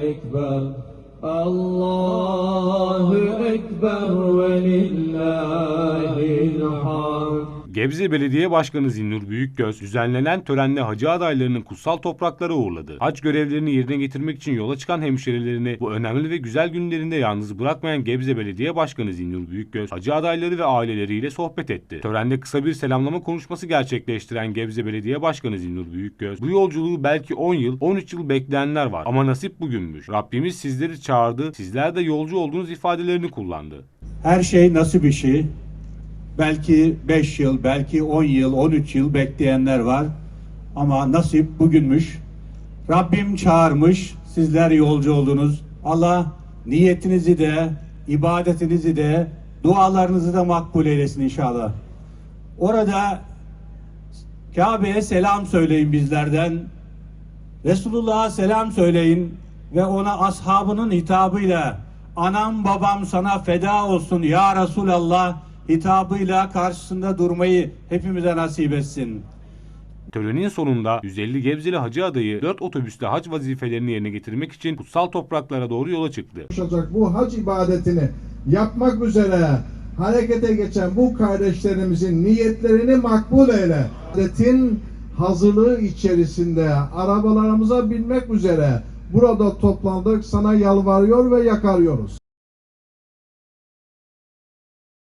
Ekber. Allahu Ekber ve lillahil hamd Gebze Belediye Başkanı Zinnur Büyükgöz düzenlenen törenle hacı adaylarının kutsal topraklara uğurladı. Hac görevlerini yerine getirmek için yola çıkan hemşerilerini bu önemli ve güzel günlerinde yalnız bırakmayan Gebze Belediye Başkanı Zinnur Büyükgöz hacı adayları ve aileleriyle sohbet etti. Törende kısa bir selamlama konuşması gerçekleştiren Gebze Belediye Başkanı Zinnur Büyükgöz bu yolculuğu belki 10 yıl 13 yıl bekleyenler var ama nasip bugünmüş. Rabbimiz sizleri çağırdı sizler de yolcu olduğunuz ifadelerini kullandı. Her şey nasip işi. Belki 5 yıl, belki 10 yıl, 13 yıl bekleyenler var. Ama nasip bugünmüş. Rabbim çağırmış, sizler yolcu oldunuz. Allah niyetinizi de, ibadetinizi de, dualarınızı da makbul eylesin inşallah. Orada Kabe'ye selam söyleyin bizlerden. Resulullah'a selam söyleyin ve ona ashabının hitabıyla anam babam sana feda olsun ya Resulallah hitabıyla karşısında durmayı hepimize nasip etsin. Törenin sonunda 150 Gebzeli hacı adayı 4 otobüsle hac vazifelerini yerine getirmek için kutsal topraklara doğru yola çıktı. bu hac ibadetini yapmak üzere harekete geçen bu kardeşlerimizin niyetlerini makbul eyle. İbadetin hazırlığı içerisinde arabalarımıza binmek üzere burada toplandık sana yalvarıyor ve yakarıyoruz.